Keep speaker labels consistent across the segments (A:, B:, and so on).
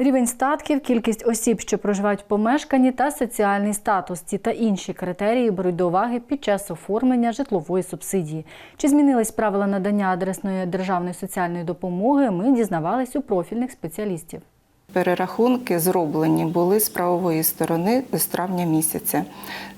A: Рівень статків, кількість осіб, що проживають в помешканні, та соціальний статус. Ці та інші критерії беруть до уваги під час оформлення житлової субсидії. Чи змінились правила надання адресної державної соціальної допомоги? Ми дізнавались у профільних спеціалістів.
B: Перерахунки зроблені були з правової сторони з травня місяця.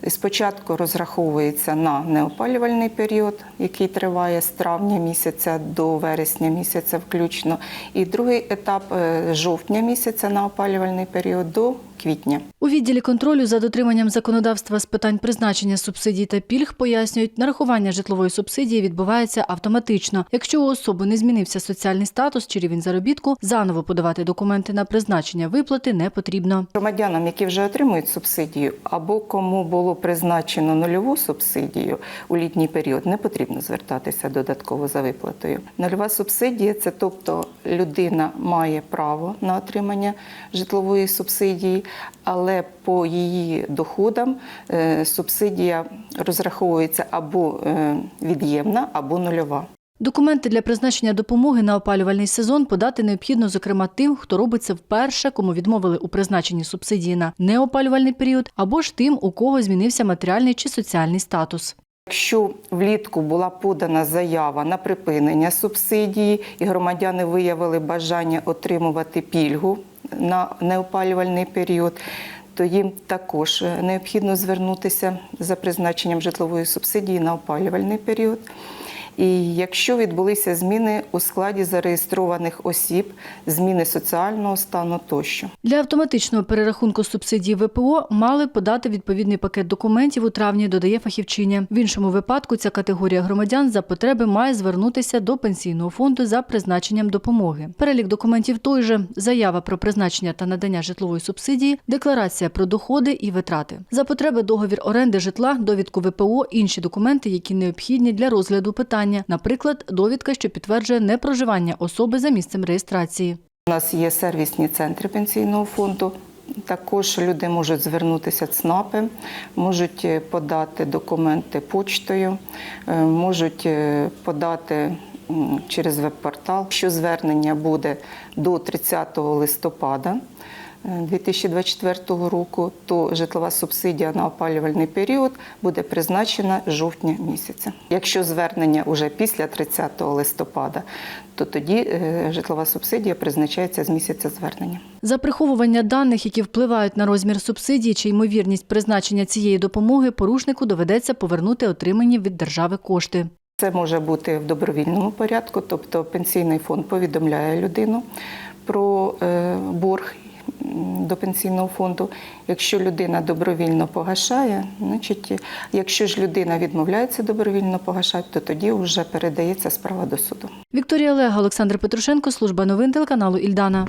B: Спочатку розраховується на неопалювальний період, який триває з травня місяця до вересня місяця включно. І другий етап е, жовтня місяця на опалювальний період до квітня.
A: У відділі контролю за дотриманням законодавства з питань призначення субсидій та пільг пояснюють, нарахування житлової субсидії відбувається автоматично. Якщо у особи не змінився соціальний статус чи рівень заробітку, заново подавати документи на призначення виплати не потрібно.
B: Громадянам, які вже отримують субсидію, або кому було призначено нульову субсидію у літній період, не потрібно звертатися додатково за виплатою. Нульова субсидія це тобто людина має право на отримання житлової субсидії, але по її доходам е, субсидія розраховується або е, від'ємна, або нульова.
A: Документи для призначення допомоги на опалювальний сезон подати необхідно, зокрема, тим, хто робить це вперше, кому відмовили у призначенні субсидії на неопалювальний період, або ж тим, у кого змінився матеріальний чи соціальний статус.
B: Якщо влітку була подана заява на припинення субсидії, і громадяни виявили бажання отримувати пільгу на неопалювальний період, то їм також необхідно звернутися за призначенням житлової субсидії на опалювальний період. І якщо відбулися зміни у складі зареєстрованих осіб, зміни соціального стану тощо.
A: Для автоматичного перерахунку субсидії ВПО мали подати відповідний пакет документів у травні, додає фахівчиня. В іншому випадку ця категорія громадян за потреби має звернутися до пенсійного фонду за призначенням допомоги. Перелік документів той же: заява про призначення та надання житлової субсидії, декларація про доходи і витрати. За потреби договір оренди житла, довідку ВПО, інші документи, які необхідні для розгляду питання, наприклад, довідка, що підтверджує непроживання особи за місцем реєстрації.
B: У нас є сервісні центри пенсійного фонду. Також люди можуть звернутися ЦНАПи, можуть е, подати документи почтою, е, можуть е, подати через веб-портал. Якщо звернення буде до 30 листопада е, 2024 року, то житлова субсидія на опалювальний період буде призначена жовтня місяця. Якщо звернення вже після 30 листопада, то тоді е, житлова субсидія призначається з місяця звернення.
A: За приховування даних, які впливають на розмір субсидії чи ймовірність призначення цієї допомоги, порушнику доведеться повернути отримані від держави кошти.
B: Це може бути в добровільному порядку, тобто пенсійний фонд повідомляє людину про е, борг до пенсійного фонду. Якщо людина добровільно погашає, значить, якщо ж людина відмовляється добровільно погашати, то тоді вже передається справа до суду.
A: Вікторія Лега, Олександр Петрушенко, служба новин телеканалу Ільдана.